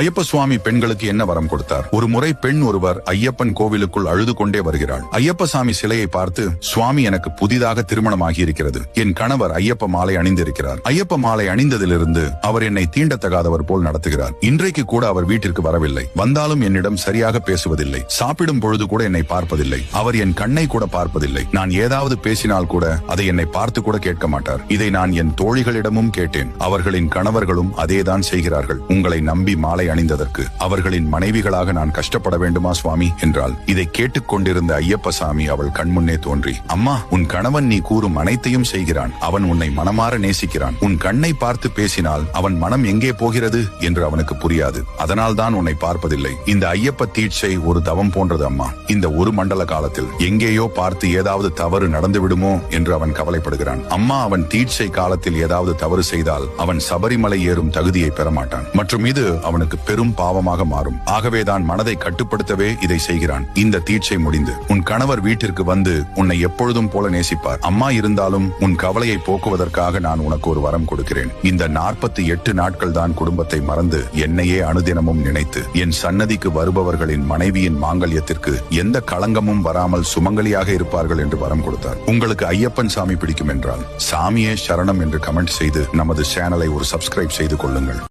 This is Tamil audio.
ஐயப்ப சுவாமி பெண்களுக்கு என்ன வரம் கொடுத்தார்? ஒரு முறை பெண் ஒருவர் ஐயப்பன் கோவிலுக்குள் அழுது கொண்டே வருகிறாள். ஐயப்ப சாமி சிலையை பார்த்து சுவாமி எனக்கு புதிதாக திருமணமாகி இருக்கிறது என் கணவர் ஐயப்ப மாலை அணிந்திருக்கிறார். ஐயப்ப மாலை அணிந்ததிலிருந்து அவர் என்னை தீண்டத்தகாதவர் போல் நடத்துகிறார். இன்றைக்கு கூட அவர் வீட்டிற்கு வரவில்லை. வந்தாலும் என்னிடம் சரியாக பேசுவதில்லை. சாப்பிடும் பொழுது கூட என்னை பார்ப்பதில்லை. அவர் என் கண்ணை கூட பார்ப்பதில்லை. நான் ஏதாவது பேசினால் கூட அதை என்னை பார்த்து கூட கேட்க மாட்டார். இதை நான் என் தோழிகளிடமும் கேட்டேன். அவர்களின் கணவர்களும் அதேதான் செய்கிறார்கள். உங்களை நம்பி மாலை அணிந்ததற்கு அவர்களின் மனைவிகளாக நான் கஷ்டப்பட வேண்டுமா சுவாமி? என்றால் இதை கேட்டுக்கொண்டிருந்த ஐயப்ப சாமி அவள் கண்முன்னே தோன்றி அம்மா உன் கணவன் நீ கூறும் அனைத்தையும் செய்கிறான். அவன் உன்னை மனமாற நேசிக்கிறான். உன் கண்ணை பார்த்து பேசினால் அவன் மனம் எங்கே போகிறது? என்று அவனுக்கு புரியாது. அதனால் தான் உன்னை பார்ப்பதில்லை. இந்த ஐயப்ப தீட்சை ஒரு தவம் போன்றது அம்மா. இந்த ஒரு மண்டல காலத்தில் எங்கேயோ பார்த்து ஏதாவது தவறு நடந்து விடுமோ என்று அவன் கவலைப்படுகிறான். அம்மா அவன் தீட்சை காலத்தில் ஏதாவது தவறு செய்தால் அவன் சபரிமலை ஏறும் தகுதியை பெறமாட்டான் மற்றும் இது அவனுக்கு அவனுக்கு பெரும் பாவமாக மாறும். ஆகவேதான் மனதை கட்டுப்படுத்தவே இதை செய்கிறான். இந்த தீட்சை முடிந்து உன் கணவர் வீட்டிற்கு வந்து உன்னை எப்பொழுதும் போல நேசிப்பார். அம்மா இருந்தாலும் உன் கவலையை போக்குவதற்காக நான் உனக்கு ஒரு வரம் கொடுக்கிறேன். இந்த நாற்பத்தி எட்டு நாட்கள் தான் குடும்பத்தை மறந்து என்னையே அனுதினமும் நினைத்து என் சன்னதிக்கு வருபவர்களின் மனைவியின் மாங்கல்யத்திற்கு எந்த களங்கமும் வராமல் சுமங்கலியாக இருப்பார்கள் என்று வரம் கொடுத்தார். உங்களுக்கு ஐயப்பன் சாமி பிடிக்கும் என்றால் சாமியே சரணம் என்று கமெண்ட் செய்து நமது சேனலை ஒரு சப்ஸ்கிரைப் செய்து கொள்ளுங்கள்.